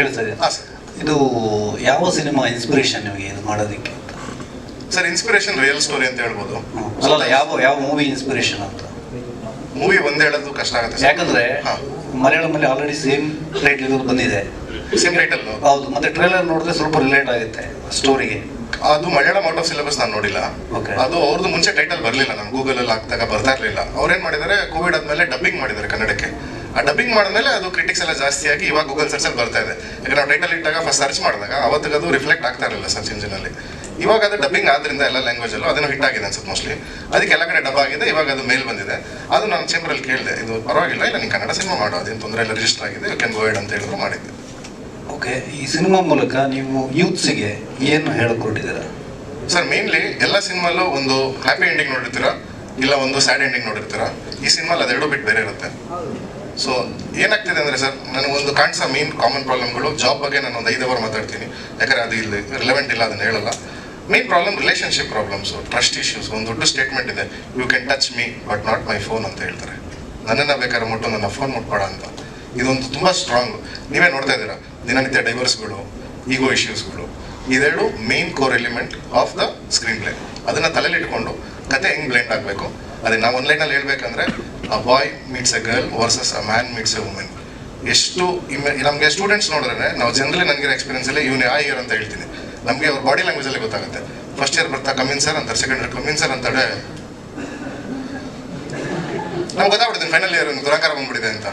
ಕೇಳ್ತಾ ಹಾಂ ಸರ್. ಇದು ಯಾವ ಸಿನಿಮಾ ಇನ್ಸ್ಪಿರೇಷನ್ ನಿಮಗೆ ಇದು ಮಾಡೋದಕ್ಕೆ? ಸರ್ ಇನ್ಸ್ಪಿರೇಷನ್ ರಿಯಲ್ ಸ್ಟೋರಿ ಅಂತ ಹೇಳ್ಬೋದು. ಅಲ್ಲ ಯಾವ ಯಾವ ಮೂವಿ ಇನ್ಸ್ಪಿರೇಷನ್ ಅಂತ? ಮೂವಿ ಒಂದ್ ಹೇಳೋದು ಕಷ್ಟ ಆಗುತ್ತೆ ಯಾಕಂದ್ರೆ ಮಲಯಾಳಮಲ್ಲಿ ಆಲ್ರೆಡಿ ಸೇಮ್ ರೇಟ್ ಇರೋದು ಬಂದಿದೆ. ಸೇಮ್ ಟೈಟಲ್ ಹೌದು ಮತ್ತೆ ಟ್ರೇಲರ್ ನೋಡಿದ್ರೆ ಸ್ವಲ್ಪ ರಿಲೇಟ್ ಆಗುತ್ತೆ ಸ್ಟೋರಿಗೆ ಅದು ಮಲಯಾಳಂ ಔಟ್ ಆಫ್ ಸಿಲೆಬಸ್ ನಾನು ನೋಡಿಲ್ಲ. ಅದು ಅವ್ರದ್ದು ಮುಂಚೆ ಟೈಟಲ್ ಬರಲಿಲ್ಲ ನಾನು ಗೂಗಲ್ ಅಲ್ಲಿ ಹಾಕಿದಾಗ ಬರ್ತಾ ಇರಲಿಲ್ಲ. ಅವ್ರೇನ್ ಮಾಡಿದ್ದಾರೆ? ಕೋವಿಡ್ ಆದ್ಮೇಲೆ ಡಬ್ಬಿಂಗ್ ಮಾಡಿದ್ದಾರೆ ಕನ್ನಡಕ್ಕೆ. ಆ ಡಬ್ಬಿಂಗ್ ಮಾಡಿದ್ಮೇಲೆ ಅದು ಕ್ರಿಟಿಕ್ಸ್ ಎಲ್ಲ ಜಾಸ್ತಿ ಆಗಿ ಇವಾಗ ಗೂಗಲ್ ಸರ್ಚ್ ಅಲ್ಲಿ ಬರ್ತಾ ಇದೆ. ಈಗ ನಾವು ಟೈಟಲ್ ಇಟ್ಟಾಗ ಫಸ್ಟ್ ಸರ್ಚ್ ಮಾಡಿದಾಗ ಅವತ್ತಿಗೆ ಅದು ರಿಫ್ಲೆಕ್ಟ್ ಆಗ್ತಾ ಇರಲಿಲ್ಲ ಸರ್ಚ್ ಇಂಜಿನ್ ಅಲ್ಲಿ. ಇವಾಗ ಅದು ಡಬ್ಬಿಂಗ್ ಆದ್ರಿಂದ ಎಲ್ಲ ಲ್ಯಾಂಗ್ವೇಜ್ ಅಲ್ಲೂ ಅದನ್ನು ಹಿಟ್ ಆಗಿದೆ ಅನ್ಸುತ್ತೆ ಮೋಸ್ಟ್ಲಿ ಅದಕ್ಕೆ ಎಲ್ಲ ಕಡೆ ಡಬ್ ಆಗಿದೆ ಇವಾಗ ಅದು ಮೇಲ್ ಬಂದಿದೆ. ಅದು ನಾನು ಚೇಂಬರ್ ಅಲ್ಲಿ ಕೇಳಿದೆ ಇದು ಪರವಾಗಿಲ್ಲ ಇಲ್ಲ ನೀನು ಕನ್ನಡ ಸಿನಿಮಾ ಮಾಡೋ ಅದೇನು ತೊಂದರೆ ಇಲ್ಲ ರಿಜಿಸ್ಟರ್ ಆಗಿದೆ ಯು ಕ್ಯಾನ್ ಗೋಯಡ್ ಅಂತ ಹೇಳಿದ್ರು ಮಾಡಿದ್ದೆ. ಓಕೆ ಈ ಸಿನಿಮಾ ಮೂಲಕ ನೀವು ಯೂತ್ಸಿಗೆ ಏನು ಹೇಳಿಕೊಟ್ಟಿದ್ದೀರಾ? ಸರ್ ಮೇನ್ಲಿ ಎಲ್ಲ ಸಿನಿಮಾಲು ಒಂದು ಹ್ಯಾಪಿ ಎಂಡಿಂಗ್ ನೋಡಿರ್ತೀರಾ? ಇಲ್ಲ ಒಂದು ಸ್ಯಾಡ್ ಎಂಡಿಂಗ್ ನೋಡಿರ್ತೀರಾ? ಈ ಸಿನಿಮಾಲ್ ಅದೆರಡು ಬಿಟ್ಟು ಬೇರೆ ಇರುತ್ತೆ. ಸೊ ಏನಾಗ್ತಿದೆ ಅಂದ್ರೆ ಸರ್, ನನಗೊಂದು ಕಾಣಿಸೋ ಮೇನ್ ಕಾಮನ್ ಪ್ರಾಬ್ಲಮ್ಗಳು ಜಾಬ್ ಬಗ್ಗೆ ನಾನು ಒಂದು ಐದು ಅವರ್ ಮಾತಾಡ್ತೀನಿ. ಯಾಕಂದ್ರೆ ಅದು ಇಲ್ಲಿ ರಿಲೆವೆಂಟ್ ಇಲ್ಲ, ಅದನ್ನ ಹೇಳಲ್ಲ. Main problem relationship problems trust issues ಒಂದು ದೊಡ್ಡ ಸ್ಟೇಟ್ಮೆಂಟ್ ಇದೆ. You can touch me but not my phone ಅಂತ ಹೇಳ್ತಾರೆ. ನನ್ನನ್ನು ಬೇಕಾದ್ರೆ ಮುಟ್ಟು, ನನ್ನ ಫೋನ್ ಮುಟ್ಬೇಡ ಅಂತ. ಇದೊಂದು ತುಂಬ ಸ್ಟ್ರಾಂಗ್ ನೀವೇ ನೋಡ್ತಾ ಇದ್ದೀರಾ, ದಿನನಿತ್ಯ ಡೈವರ್ಸ್ಗಳು ಈಗೋ ಇಶ್ಯೂಸ್ಗಳು ಇದೆರಡು main core element of the screenplay ಅದನ್ನು ತಲೆಯಲ್ಲಿಟ್ಕೊಂಡು ಕತೆ ಹೆಂಗ್ ಬ್ಲೆಂಡ್ ಆಗಬೇಕು? ಅದನ್ನ ನಾವು ಲೈನಲ್ಲಿ ಹೇಳ್ಬೇಕಂದ್ರೆ a boy meets a girl versus a man meets a women ಎಷ್ಟು ನಮಗೆ ಸ್ಟೂಡೆಂಟ್ಸ್ ನೋಡಿದ್ರೆ ನಾವು ಜನರಲಿ ನನಗಿರೋ ಎಕ್ಸ್ಪೀರಿಯನ್ಸ್ ಅಲ್ಲಿ ಇವನು ಆ ಇಯರ್ ಅಂತ ಹೇಳ್ತೀನಿ. ನಮಗೆ ಅವ್ರ ಬಾಡಿ ಲ್ಯಾಂಗ್ವೇಜ್ ಅಲ್ಲಿ ಗೊತ್ತಾಗುತ್ತೆ. ಫಸ್ಟ್ ಇಯರ್ ಬರ್ತಾ ಕಮಿನ್ ಸರ್ ಅಂತಾರೆ second year come in sir ಅಂತಾರೆ. ನಮ್ಗೆ ಗೊತ್ತಾಗ್ಬಿಡ್ತೀನಿ ಫೈನಲ್ ಇಯರ್ ದುರಾಕಾರ ಬಂದ್ಬಿಟ್ಟಿದೆ ಅಂತ.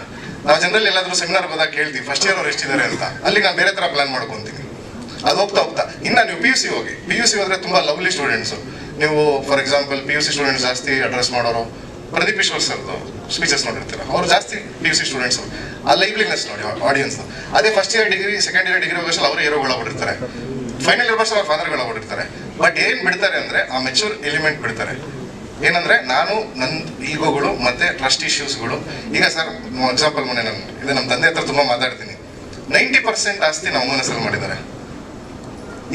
ನಾವು ಜನರಲ್ ಎಲ್ಲಾದ್ರೂ ಸೆಮಿನಾರ್ ಹೋದಾಗ ಕೇಳ್ತೀವಿ ಫಸ್ಟ್ ಇಯರ್ ಅವ್ರು ಎಷ್ಟಿದ್ದಾರೆ ಅಂತ. ಅಲ್ಲಿ ನಾನು ಬೇರೆ ತರ ಪ್ಲಾನ್ ಮಾಡ್ಕೊಂತೀನಿ ಅದು ಹೋಗ್ತಾ ಹೋಗ್ತಾ. ಇನ್ನ ನೀವು ಪಿ ಯು ಸಿ ಹೋಗಿ. ಪಿ ಯು ಸಿ ಹೋದ್ರೆ ತುಂಬಾ ಲವ್ಲಿ ಸ್ಟೂಡೆಂಟ್ಸ್ ನೀವು for example P U C students ಜಾಸ್ತಿ ಅಡ್ರೆಸ್ ಮಾಡೋರು, ಪ್ರದೀಪ್ ಈಶ್ವರ್ ಸರ್ದು ಸ್ಪೀಚಸ್ ನೋಡಿರ್ತೀರ, ಅವ್ರು ಜಾಸ್ತಿ ಪಿ ಯು ಸಿ ಸ್ಟೂಡೆಂಟ್ಸ್ ಆ ಲೈವ್ಲಿನೆಸ್ ನೋಡಿ ಆಡಿಯನ್ಸ್ ಅದೇ first year degree second year degree ಹೋಗೋಷ್ಟು ಅವರೇ ಒಳಗೊಂಡಿರ್ತಾರೆ ಫೈನಲ್ ಇಯರ್ ವರ್ಷ ಅವ್ರ ಒಳಗೊಂಡಿರ್ತಾರೆ ಬಟ್ ಏನ್ ಬಿಡ್ತಾರೆ ಅಂದ್ರೆ, ಆ ಮೆಚೂರ್ ಎಲಿಮೆಂಟ್ ಬಿಡ್ತಾರೆ. ಏನಂದ್ರೆ, ನಾನು ನನ್ನ ಈಗೋಗಳು ಮತ್ತೆ ಟ್ರಸ್ಟ್ ಇಶ್ಯೂಸ್ಗಳು ಈಗ ಸರ್ ಎಕ್ಸಾಂಪಲ್ ಮೊನ್ನೆ ನಾನು, ಇದು ನಮ್ಮ ತಂದೆ ಹತ್ರ ತುಂಬಾ ಮಾತಾಡ್ತೀನಿ. ನೈಂಟಿ ಪರ್ಸೆಂಟ್ ಆಸ್ತಿ ನಮ್ಮ ಅಮ್ಮನ ಹೆಸರಲ್ಲಿ ಮಾಡಿದ್ದಾರೆ.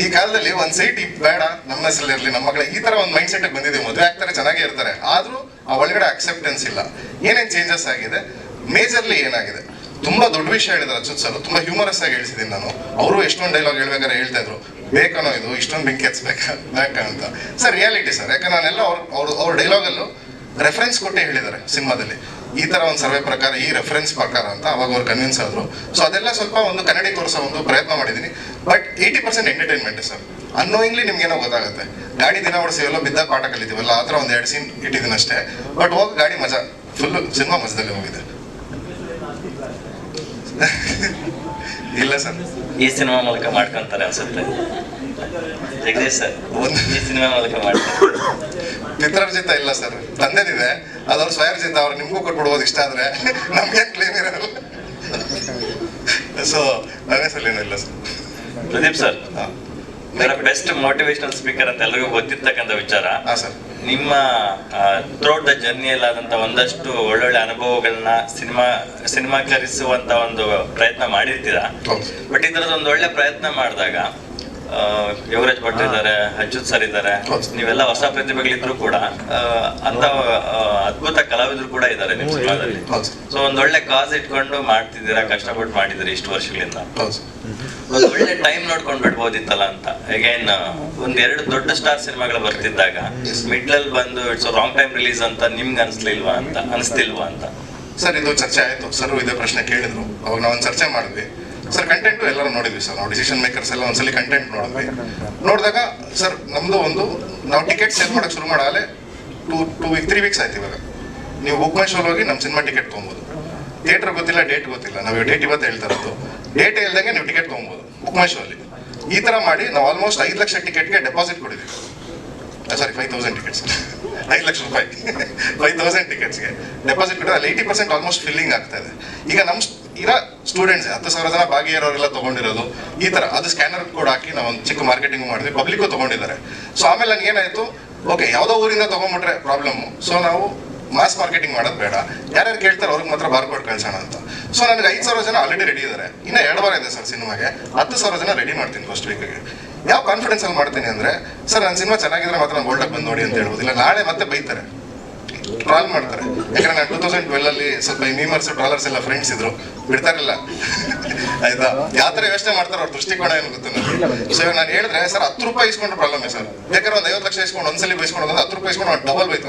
ಈ ಕಾಲದಲ್ಲಿ ಒಂದ್ ಸೈಟ್ ಬೇಡ, ನಮ್ಮ ಹೆಸರಲ್ಲಿ ನಮ್ಮ ಮಗಳ ಈ ತರ ಒಂದು ಮೈಂಡ್ ಸೆಟ್ ಬಂದಿದೆ ಮದುವೆ ಆಗ್ತಾರೆ, ಚೆನ್ನಾಗೇ ಇರ್ತಾರೆ. ಆದ್ರೂ ಆ ಒಳಗಡೆ ಅಕ್ಸೆಪ್ಟೆನ್ಸ್ ಇಲ್ಲ. ಏನೇನ್ ಚೇಂಜಸ್ ಆಗಿದೆ? ಮೇಜರ್ಲಿ ಏನಾಗಿದೆ? ತುಂಬಾ ದೊಡ್ಡ ವಿಷಯ ಹೇಳಿದ್ರು ಅಚ್ಯುತ್ ಸರ್ ತುಂಬಾ ಹ್ಯೂಮರಸ್ ಆಗಿ ಹೇಳ್ಸಿದ್ದೀನಿ ನಾನು. ಅವರು ಎಷ್ಟೊಂದು ಡೈಲಾಗ್ ಹೇಳ್ಬೇಕಾದ್ರೆ ಹೇಳ್ತಾ ಇದ್ರು. ಬೇಕನೋ ಇದು, ಇಷ್ಟೊಂದು ಬೆಂಕಿ ಬೇಕಾ ಅಂತ. ಸರ್ ರಿಯಾಲಿಟಿ ಸರ್ ಯಾಕಂದ್ರೆ ನಾನೆಲ್ಲ ಅವ್ರ ಅವ್ರ ಅವ್ರ ಡೈಲಾಗಲ್ಲೂ ರೆಫರೆನ್ಸ್ ಕೊಟ್ಟೆ ಹೇಳಿದ್ದಾರೆ ಸಿನಿಮಾದಲ್ಲಿ. ಈ ತರ ಒಂದು ಸರ್ವೆ ಪ್ರಕಾರ, ಈ ರೆಫರೆನ್ಸ್ ಪ್ರಕಾರ ಅಂತ ಅವಾಗ ಅವ್ರು ಕನ್ವಿನ್ಸ್ ಆದ್ರು. ಸೊ ಅದೆಲ್ಲ ಸ್ವಲ್ಪ ಒಂದು ಕನ್ನಡಿ ತೋರಿಸೋ ಒಂದು ಪ್ರಯತ್ನ ಮಾಡಿದ್ದೀನಿ but eighty percent entertainment sir annoyingly ನಿಮ್ಗೇನೋ ಗೊತ್ತಾಗುತ್ತೆ. ಗಾಡಿ ದಿನ ಓಡಿಸಿವೆಲ್ಲ ಬಿದ್ದ ಪಾಠ ಕಲಿತೀವಲ್ಲ ಆ ಥರ ಒಂದು ಎರಡು ಸೀನ್ ಇಟ್ಟಿದ್ದೀನಿ ಅಷ್ಟೇ. ಬಟ್ ಹೋಗಿ ಗಾಡಿ ಮಜಾ ಫುಲ್ ಸಿನಿಮಾ ಮಜದಲ್ಲಿ ಹೋಗಿದೆ. ಇಲ್ಲ ಸರ್ ಈ ಸಿನಿಮಾ ಮೂಲಕ ಮಾಡ್ಕೊಂತಾರೆ ಅನ್ಸುತ್ತೆ. ಜಗದೀಶ್ ಸರ್ ಒಂದು ಈ ಸಿನಿಮಾ ಮೂಲಕ ಮಾಡ್ತಾರೆ. ಪಿತೃರ್ಜಿತ ಇಲ್ಲ ಸರ್ ತಂದೆದಿದೆ. ಅದವ್ರ ಸ್ವಯರ್ಜಿತ ಅವ್ರು ನಿಮ್ಗೂ ಕೊಟ್ಬಿಡ್ಬೋದು ಇಷ್ಟ ಆದ್ರೆ. ನಮ್ಗೆ ಕ್ಲೀನ್ ಇರಲ್ಲ. ಸೊ ನನ್ನ ಹೆಸರಲ್ಲಿ ಏನೂ ಇಲ್ಲ sir Pradeep sir. Best motivational speaker ಅಂತ ಎಲ್ಲರಿಗೂ ಗೊತ್ತಿರ್ತಕ್ಕಂತ ವಿಚಾರ. ನಿಮ್ಮ ಥ್ರೋಟ್ ದ ಜರ್ನಿಯಲ್ಲಾದಂಥ ಒಂದಷ್ಟು ಒಳ್ಳೊಳ್ಳೆ ಅನುಭವಗಳನ್ನ ಸಿನಿಮಾ ಸಿನಿಮಾಕರಿಸುವಂತ ಒಂದು ಪ್ರಯತ್ನ ಮಾಡಿರ್ತೀರಾ? ಬಟ್ ಇದ್ರದ್ದು ಒಂದು ಒಳ್ಳೆ ಪ್ರಯತ್ನ ಮಾಡಿದಾಗ ಯೋಗರಾಜ್ ಭಟ್ ಇದ್ದಾರೆ ಅಚ್ಯುತ್ ಸರ್ ಇದ್ದಾರೆ. ನೀವೆಲ್ಲ ಹೊಸ ಪ್ರತಿಭೆಗಳಿದ್ರು ಕೂಡ ಅಂತ ಅದ್ಭುತ ಕಲಾವಿದರು ಕೂಡ ಇದ್ದಾರೆ ನಿಮ್ಮ ಸಿನಿಮಾದಲ್ಲಿ ಸೊ ಒಂದ್ ಒಳ್ಳೆ ಕಾಸ್ ಇಟ್ಕೊಂಡು ಮಾಡ್ತಿದ್ದೀರಾ ಕಷ್ಟಪಟ್ಟು ಮಾಡಿದ್ರಿ ಇಷ್ಟು ವರ್ಷಗಳಿಂದ? ಒಳ್ಳೆ ಟೈಮ್ ನೋಡ್ಕೊಂಡು ಬಿಡ್ಬೋದಿತ್ತಲ್ಲ ಅಂತ. ಅಗೇನ್ ಒಂದ್ ಎರಡು ದೊಡ್ಡ ಸ್ಟಾರ್ ಸಿನಿಮಾಗಳು ಬರ್ತಿದ್ದಾಗ ಮಿಡ್ಲ್ ಅಲ್ಲಿ ಬಂದು ಇಟ್ಸ್ ರಾಂಗ್ ಟೈಮ್ ರಿಲೀಸ್ ಅಂತ ನಿಮ್ಗೆ ಅನ್ಸ್ಲಿಲ್ವಾ ಅಂತ? ಅನಿಸ್ತಿಲ್ವಾ ಅಂತ? ಸರ್ ಇದು ಚರ್ಚೆ ಆಯ್ತು. ಸರ್ ಇದೇ ಪ್ರಶ್ನೆ ಕೇಳಿದ್ರು. ಅವಾಗ ನಾವೊಂದು ಚರ್ಚೆ ಮಾಡಿದ್ವಿ. ಸರ್ ಕಂಟೆಂಟ್ ಎಲ್ಲರೂ ನೋಡಿದ್ವಿ ಸರ್ ನಾವು ಡಿಸಿಷನ್ ಮೇಕರ್ಸ್ ಎಲ್ಲ ಒಂದ್ಸಲ ಕಂಟೆಂಟ್ ನೋಡಿದ್ವಿ. ನೋಡಿದಾಗ ಸರ್ ನಮ್ದು ಒಂದು ನಾವು ಟಿಕೆಟ್ ಸೇಲ್ ಮಾಡಕ್ ಶುರು ಮಾಡಾಲೆ two two week three weeks ಆಯ್ತು ಇವಾಗ. ನೀವು ಬುಕ್ ಮೈ ಶೋಲ್ ಹೋಗಿ ನಮ್ಮ ಸಿನಿಮಾ ಟಿಕೆಟ್ ತೊಗೊಬೋದು. ಥಿಯೇಟರ್ ಗೊತ್ತಿಲ್ಲ ಡೇಟ್ ಗೊತ್ತಿಲ್ಲ. ನಾವು ಡೇಟ್ ಇವತ್ತು ಹೇಳ್ತಾ ಇರೋದು. ಡೇಟ್ ಇಲ್ದಂಗೆ ನೀವು ಟಿಕೆಟ್ ತೊಗೊಬೋದು ಬುಕ್ ಮೈ ಶೋ ಅಲ್ಲಿ. ಈ ತರ ಮಾಡಿ ನಾವು ಆಲ್ಮೋಸ್ಟ್ ಐದು ಲಕ್ಷ ಟಿಕೆಟ್ಗೆ ಡೆಪಾಸಿಟ್ ಕೊಡಿದ್ವಿ. ಸಾರಿ ಫೈವ್ ತೌಸಂಡ್ ಟಿಕೆಟ್ಸ್ ಐದು ಲಕ್ಷ ರೂಪಾಯಿ. ಫೈವ್ ತೌಸಂಡ್ ಟಿಕೆಟ್ಸ್ಗೆ ಡೆಪಾಸಿಟ್ ಕೊಟ್ಟರೆ ಅಲ್ಲಿ ಏಯ್ಟಿ ಪರ್ಸೆಂಟ್ ಆಲ್ಮೋಸ್ಟ್ ಫಿಲ್ಲಿಂಗ್ ಆಗ್ತಾ ಇದೆ. ಈಗ ನಮ್ಮ ಇರೋ ಸ್ಟೂಡೆಂಟ್ಸ್ ಹತ್ತು ಸಾವಿರ ಜನ ಭಾಗಿಯಾರೋರೆಲ್ಲ ತಗೊಂಡಿರೋದು, ಈ ತರ ಅದು ಸ್ಕ್ಯಾನರ್ ಕೋಡ್ ಹಾಕಿ ನಾವು ಒಂದು ಚಿಕ್ಕ ಮಾರ್ಕೆಟಿಂಗ್ ಮಾಡಿದ್ವಿ ಪಬ್ಲಿಕ್ಕು ತಗೊಂಡಿದ್ದಾರೆ. ಸೊ ಆಮೇಲೆ ನನಗೆ ಏನಾಯ್ತು ಓಕೆ ಯಾವುದೋ ಊರಿಂದ ತಗೊಂಡ್ಬಿಟ್ರೆ ಪ್ರಾಬ್ಲಮ್ ಸೊ ನಾವು ಮಾಸ್ ಮಾರ್ಕೆಟಿಂಗ್ ಮಾಡೋದು ಬೇಡ. ಯಾರ್ಯಾರು ಕೇಳ್ತಾರೆ ಅವ್ರಿಗೆ ಮಾತ್ರ ಬಾರ್ ಕೋಡ್ ಕಳ್ಸೋಣ ಅಂತ. ಸೊ ನನಗೆ ಐದು ಸಾವಿರ ಜನ ಆಲ್ರೆಡಿ ರೆಡಿ ಇದ್ದಾರೆ ಇನ್ನು ಎರಡು ವಾರ ಇದೆ ಸರ್ ಸಿನಿಮಾಗೆ. ಹತ್ತು ಸಾವಿರ ಜನ ರೆಡಿ ಮಾಡ್ತೀನಿ ಫಸ್ಟ್ ವೀಕಿಗೆ ಯಾವ ಕಾನ್ಫಿಡೆನ್ಸ್ ಅಲ್ಲಿ ಮಾಡ್ತೀನಿ ಅಂದ್ರೆ, ಸರ್ ನನ್ನ ಸಿನಿಮಾ ಚೆನ್ನಾಗಿದ್ರೆ ಮಾತ್ರ ನಾನು ಗೋಲ್ಡಾಗಿ ಬಂದು ನೋಡಿ ಅಂತ ಹೇಳ್ಬೋದು. ಇಲ್ಲ ನಾಳೆ ಮತ್ತೆ ಬೈತಾರೆ. ಟ್ರಾಲ್ ಮಾಡ್ತಾರೆ. ಯಾಕಂದ್ರೆ ನಾನು ಟೂ ತೌಸಂಡ್ ಟ್ವೆಲ್ ಅಲ್ಲಿ ಸ್ವಲ್ಪ ಮೀಮರ್ಸ್ ಟ್ರಾಲರ್ಸ್ ಎಲ್ಲ ಫ್ರೆಂಡ್ಸ್ ಇದ್ರು. ಬಿಡ್ತಾರಲ್ಲ. ಆಯ್ತಾ? ಯಾವ ಥರ ಯೋಚನೆ ಮಾಡ್ತಾರೆ ಅವ್ರ ದೃಷ್ಟಿಕೋನ ಏನು ಗೊತ್ತು ಸೊ ಇವಾಗ ನಾನು ಹೇಳಿದ್ರೆ, ಸರ್, ಹತ್ತು ರೂಪಾಯಿ ಇಸ್ಕೊಂಡ್ರೆ ಪ್ರಾಬ್ಲಮ್ ಸರ್? ಬೇಕಾದ್ರೆ ಒಂದು ಐವತ್ತು ಲಕ್ಷ ಇಸ್ಕೊಂಡು ಒಂದ್ಸಲಿ ಬೈಸ್ಕೊಂಡು ಒಂದು ಹತ್ತು ರೂಪಾಯಿ ಇಸ್ಕೊಂಡು ಡಬಲ್ ಬೈತು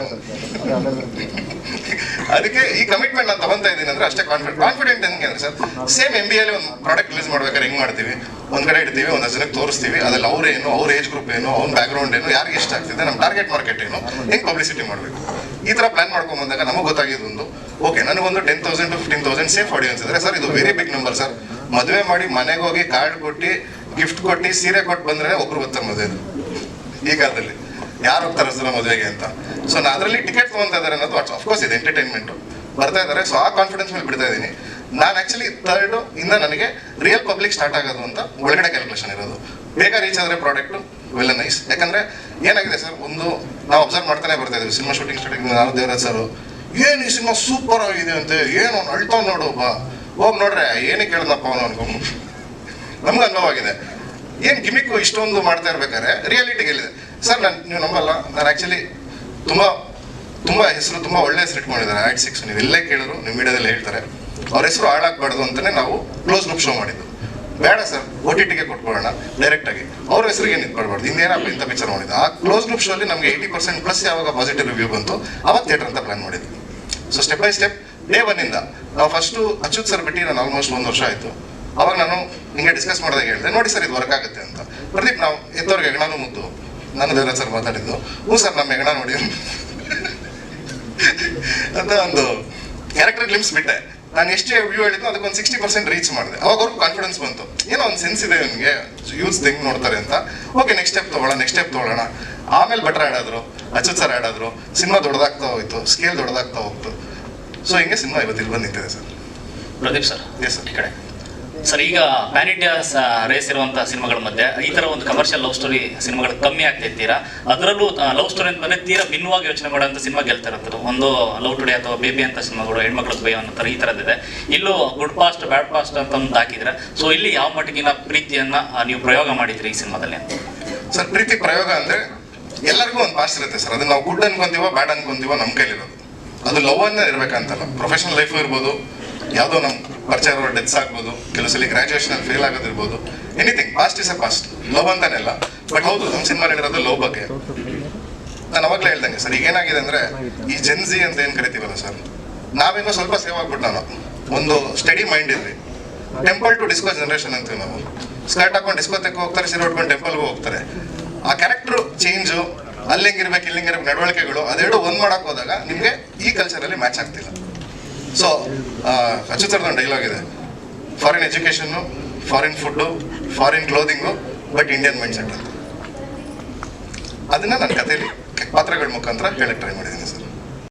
ಅದಕ್ಕೆ ಈ ಕಮಿಟ್ಮೆಂಟ್ ನಾನು ತಗೊಂತ ಇದ್ದೀನಿ ಅಂದ್ರೆ ಅಷ್ಟೇ ಕಾನ್ಫಿಡೆಂಟ್ ಕಾನ್ಫಿಡೆಂಟ್ ಹೆಂಗೆ ಅಂದ್ರೆ ಸರ್ ಸೇಮ್ ಎಂ ಬಿ ಅಲ್ಲಿ ಒಂದು ಪ್ರಾಡಕ್ಟ್ ರಿಲೀಸ್ ಮಾಡ್ಬೇಕಾದ್ರೆ ಹೆಂಗ್ ಮಾಡ್ತೀವಿ? ಒಂದ್ ಕಡೆ ಇಡ್ತೀವಿ, ಒಂದ್ ಜನಕ್ಕೆ ತೋರಿಸ್ತೀವಿ. ಅದ್ರಲ್ಲಿ ಅವ್ರೇನು ಅವ್ರ ಏಜ್ ಗ್ರೂಪ್ ಏನು ಅವ್ನ ಬ್ಯಾಕ್ಗ್ರೌಂಡ್ ಏನು, ಯಾರಿಗೆ ಇಷ್ಟ ಆಗ್ತಿದೆ ನಮ್ಮ ಟಾರ್ಗೆಟ್ ಮಾರ್ಕೆಟ್ ಏನು, ಹೆಂಗ್ ಪಬ್ಲಿಸಿಟಿ ಮಾಡಬೇಕು? ಈ ತರ ಪ್ಲಾನ್ ಮಾಡ್ಕೊಂಡ್ ಬಂದಾಗ ನಮಗೆ ಗೊತ್ತಾಗಿದ್ದೊಂದು ಓಕೆ ನನಗೊಂದು ten thousand to fifteen thousand safe audience ಇದ್ರೆ ಸರ್ ಇದು ವೆರಿ ಬಿಗ್ ನಂಬರ್ ಸರ್ ಮದುವೆ ಮಾಡಿ ಮನೆಗೆ ಹೋಗಿ ಕಾರ್ಡ್ ಕೊಟ್ಟು ಗಿಫ್ಟ್ ಕೊಟ್ಟು, ಸೀರೆ ಕೊಟ್ಟು ಬಂದ್ರೆ ಒಬ್ರು ಬರ್ತಾರೆ ಮದುವೆ. ಈ ಕಾಲದಲ್ಲಿ. ಯಾರು ಹೋಗ್ತಾರೆ ಸರ್ ಮದುವೆಗೆ ಅಂತ? ಸೊ ನಾ ಅದರಲ್ಲಿ ಟಿಕೆಟ್ ತಗೊಂತಾ ಇದ್ದಾರೆ ಅನ್ನೋದು ಅಫ್ಕೋರ್ಸ್ ಇದೆ ಎಂಟರ್ಟೈನ್ಮೆಂಟ್ ಬರ್ತಾ ಇದ್ದಾರೆ ಸೊ ಆ ಕಾನ್ಫಿಡೆನ್ಸ್ ಮೇಲೆ ಬಿಡ್ತಾ ಇದ್ದೀನಿ. ನಾನು ಆಕ್ಚುಲಿ ಥರ್ಡ್ ಇಂದ ನನಗೆ ರಿಯಲ್ ಪಬ್ಲಿಕ್ ಸ್ಟಾರ್ಟ್ ಆಗೋದು ಅಂತ ಒಳಗಡೆ ಕ್ಯಾಲ್ಕುಲೇಷನ್ ಇರೋದು. ಬೇಗ ರೀಚ್ ಆದ್ರೆ ಪ್ರಾಡಕ್ಟ್ ವೆಲ್ ನೈಸ್ ಯಾಕಂದ್ರೆ ಏನಾಗಿದೆ ಸರ್ ಒಂದು ನಾವು ಅಬ್ಸರ್ವ್ ಮಾಡ್ತಾನೆ ಬರ್ತಾ ಇದ್ದೀವಿ ಸಿನಿಮಾ ಶೂಟಿಂಗ್ ಸ್ಟಾರ್ಟಿಂಗ್ ನಾನು ದೇವರಾಜ್ ಸರ್ ಏನು ಈ ಸಿನಿಮಾ ಸೂಪರ್ ಆಗಿದೆ ಅಂತೆ? ಏನು ಅಳ್ತಾವ್ ನೋಡು ಬಾ. ಹೋಗಿ ನೋಡ್ರೆ ಏನಕ್ಕೆ ಕೇಳಿದ್ನಪ್ಪ ಅವನು ಅನ್ಕೊಂಡು ನಮ್ಗೆ ಅನುಭವ ಆಗಿದೆ. ಏನ್ ಗಿಮಿಕ್ ಇಷ್ಟೊಂದು ಮಾಡ್ತಾ ಇರ್ಬೇಕಾದ್ರೆ ರಿಯಾಲಿಟಿ ಗೆಲ್ಲಿದೆ ಸರ್ ನಾನು ನೀವು ನಂಬಲ್ಲ. ನಾನು ಆ್ಯಕ್ಚುಲಿ ತುಂಬಾ ತುಂಬಾ ಹೆಸರು, ತುಂಬಾ ಒಳ್ಳೆ ಹೆಸರು ಇಟ್ಕೊಂಡಿದ್ದಾರೆ. ಆಡ್ ಸಿಕ್ಸ್ ನೀವು ಎಲ್ಲೇ ಕೇಳಿದ್ರು ನಿಮ್ಮ ಮೀಡಿಯಾದಲ್ಲಿ ಹೇಳ್ತಾರೆ. ಅವ್ರ ಹೆಸರು ಹಾಳಾಗ್ಬಾರ್ದು ಅಂತಾನೆ ನಾವು ಕ್ಲೋಸ್ ಗ್ರೂಪ್ ಶೋ ಮಾಡಿದ್ದು. ಬೇಡ ಸರ್ ಒ ಟಿ ಟಿಗೆ ಕೊಟ್ಕೊಳ್ಳೋಣ ಡೈರೆಕ್ಟ್ ಆಗಿ. ಅವ್ರ ಹೆಸರಿಗೆ ನಿಂತ್ಕೊಳ್ಬಾರ್ದು. ಇನ್ನೇನಪ್ಪ ಇಂಥ ಪಿಕ್ಚರ್ ಮಾಡಿದ್ದು? ಆ ಕ್ಲೋಸ್ ಗ್ರೂಪ್ ಶೋ ಅಲ್ಲಿ ನಮಗೆ ಏಯ್ಟಿ ಪರ್ಸೆಂಟ್ ಪ್ಲಸ್ ಯಾವಾಗ ಪಾಸಿಟಿವ್ ರಿವ್ಯೂ ಬಂತು ಅವಾಗ ಥಿಯೇಟರ್ ಅಂತ ಪ್ಲಾನ್ ಮಾಡಿದ್ವಿ so step by step day ಒನ್ನಿಂದ ನಾವು ಫಸ್ಟ್ ಅಚ್ಯುತ್ ಸರ್ ಬಿಟ್ಟು ನಾನು ಆಲ್ಮೋಸ್ಟ್ ಒಂದು ವರ್ಷ ಆಯಿತು. ಅವಾಗ ನಾನು ಹಿಂಗೆ ಡಿಸ್ಕಸ್ ಮಾಡಿದಾಗ ಹೇಳಿದೆ, ನೋಡಿ ಸರ್ ಇದು ವರ್ಕ್ ಆಗುತ್ತೆ ಅಂತ. ಪ್ರದೀಪ್, ನಾವು ಎತ್ತವ್ರಿಗೆ ಹೆಗಣಾನು ಮುದ್ದು ನಾನು ದೇವರ ಸರ್ ಮಾತಾಡಿದ್ದು, ಹ್ಞೂ ಸರ್ ನಮ್ಮ ಹೆಗ್ಣ ನೋಡಿ. ಅಂತ ಒಂದು ಕ್ಯಾರೆಕ್ಟರ್ ಲಿಮ್ಸ್ ಬಿಟ್ಟೆ. ನಾನು ಎಷ್ಟು ವ್ಯೂ ಹೇಳಿದ್ನೋ ಅದಕ್ಕೆ ಒಂದು ಸಿಕ್ಸ್ಟಿ ಪರ್ಸೆಂಟ್ ರೀಚ್ ಮಾಡಿದೆ. ಅವಾಗ ಅವ್ರಿಗೆ ಕಾನ್ಫಿಡೆನ್ಸ್ ಬಂತು. ಏನೋ ಒಂದು ಸೆನ್ಸ್ ಇದೆ ಇವನಿಗೆ ಯೂಸ್ ಹೆಂಗ್ ನೋಡ್ತಾರೆ ಅಂತ. ಓಕೆ ನೆಕ್ಸ್ಟ್ ಸ್ಟೆಪ್ ತಗೊಳ್ಳೋಣ ನೆಕ್ಸ್ಟ್ ಸ್ಟೆಪ್ ತಗೊಳ್ಳೋಣ. ಆಮೇಲೆ ಭಟ್ರ ಆಡಾದ್ರು ಅಚುತ್ ಸರ್ ಆಡಾದ್ರು ಸಿನಿಮಾ ದೊಡ್ಡದಾಗ್ತಾ ಹೋಯ್ತು ಸ್ಕೇಲ್ ದೊಡ್ಡದಾಗ್ತಾ ಹೋಗ್ತು. ಸೊ ಹಿಂಗೆ ಸಿನಿಮಾ ಇವತ್ತು ಇಲ್ಲಿ ಬಂದು ನಿಂತಿದೆ sir. Pradeep sir yes sir ಈ ಕಡೆ. ಸರ್, ಈಗ ಪ್ಯಾನ್ ಇಂಡಿಯಾ ರೇಸ್ ಇರುವಂತಹ ಸಿನಿಮಾಗಳ ಮಧ್ಯೆ ಈ ತರ ಒಂದು ಕಮರ್ಷಿಯಲ್ ಲವ್ ಸ್ಟೋರಿ ಸಿನಿಮಾಗಳು ಕಮ್ಮಿ ಆಗ್ತಾ ಇರ್ತೀರಾ ಅದರಲ್ಲೂ ಲವ್ ಸ್ಟೋರಿ ಅಂತ ಬಂದ್ರೆ ತೀರಾ ಭಿನ್ನವಾಗಿ ಯೋಚನೆ ಮಾಡುವಂತ ಸಿನಿಮಾ ಗೆಲ್ತಾ ಇರೋದು ಒಂದು ಲವ್ ಟುಡೇ ಅಥವಾ ಬೇಬಿ ಅಂತ ಸಿನಿಮಾಗಳು ಹೆಣ್ಮಕ್ಳ ಭಯ ಅನ್ನೋ ಈ ತರದಿದೆ ಇಲ್ಲೂ ಗುಡ್ ಪಾಸ್ಟ್ ಬ್ಯಾಡ್ ಪಾಸ್ಟ್ ಅಂತ ಒಂದು ಹಾಕಿದ್ರೆ ಸೊ ಇಲ್ಲಿ ಯಾವ ಮಟ್ಟಿಗಿನ ಪ್ರೀತಿಯನ್ನ ನೀವು ಪ್ರಯೋಗ ಮಾಡಿದ್ರಿ ಈ ಸಿನಿಮಾದಲ್ಲಿ ಸರ್, ಪ್ರೀತಿ ಪ್ರಯೋಗ ಅಂದ್ರೆ ಎಲ್ಲರಿಗೂ ಒಂದು ಪಾಸ್ಟ್ ಇರುತ್ತೆ ಸರ್. ಅದನ್ನ ನಾವು ಗುಡ್ ಅನ್ಕೊಂತೀವೋ ಬ್ಯಾಡ್ ಅನ್ಕೊಂತೀವೋ ನಮ್ಮ ಕೈಲಿರೋದು. ಅದು ಲವ್ ಅನ್ನೇ ಇರ್ಬೇಕಂತಲ್ಲ. ಪ್ರೊಫೆಷನಲ್ ಲೈಫ್ ಇರ್ಬೋದು, ಯಾವುದೋ ನಮ್ಮ ಪರಿಚಯ ಡೆತ್ ಆಗ್ಬೋದು, ಕೆಲವು ಸಲ ಗ್ರಾಜುಯೇಷನ್ ಅಲ್ಲಿ fail ಆಗೋದಿರ್ಬೋದು. Anything past is a past love ಅಂತಾನೆ ಅಲ್ಲ ಬಟ್ ಹೌದು ನಮ್ಮ ಸಿನಿಮಾ ಹೇಳಿರೋದು ಲವ್ ಬಗ್ಗೆ ನಾನು ಅವಾಗಲೇ ಹೇಳ್ದಂಗೆ ಸರ್, ಈಗ ಏನಾಗಿದೆ ಅಂದ್ರೆ, ಈ ಜೆನ್ಜಿ ಅಂತ ಏನ್ ಕರಿತೀವಲ್ಲ ಸರ್? ನಾವೇನೋ ಸ್ವಲ್ಪ ಸೇವ್ ಆಗ್ಬಿಟ್ಟು ನಾನು ಒಂದು ಸ್ಟಡಿ ಮೈಂಡ್ ಇದ್ವಿ ಟೆಂಪಲ್ ಟು ಡಿಸ್ಕೋ ಜನರೇಷನ್ ಅಂತೀವಿ ನಾವು. ಸ್ಕರ್ಟ್ ಹಾಕೊಂಡು ಡಿಸ್ಕೋತೆಕ್ ಹೋಗ್ತಾರೆ, ಸೀರೆ ಉಟ್ಕೊಂಡು ಟೆಂಪಲ್ಗೂ ಹೋಗ್ತಾರೆ. ಆ ಕ್ಯಾರೆಕ್ಟ್ರು ಚೇಂಜು ಅಲ್ಲಿ ಹೆಂಗಿರ್ಬೇಕು, ಇಲ್ಲಿ ಹೆಂಗಿರ್ಬೇಕು, ನಡವಳಿಕೆಗಳು, ಅದೆರಡು ಒಂದು ಮಾಡಕ್ ಹೋದಾಗ ನಿಮ್ಗೆ ಈ ಕಲ್ಚರಲ್ಲಿ ಮ್ಯಾಚ್ ಆಗ್ತಿಲ್ಲ. ಸೊ ಒಂದು ಡೈಲಾಗ್ ಇದೆ. Foreign education foreign food foreign clothing but Indian mindset ಅಂತ. ಅದನ್ನು ನನ್ನ ಕಥೆಯಲ್ಲಿ ಪಾತ್ರಗಳ ಮುಖಾಂತರ ಹೇಳಕ್ ಟ್ರೈ ಮಾಡಿದ್ದೀನಿ ಸರ್.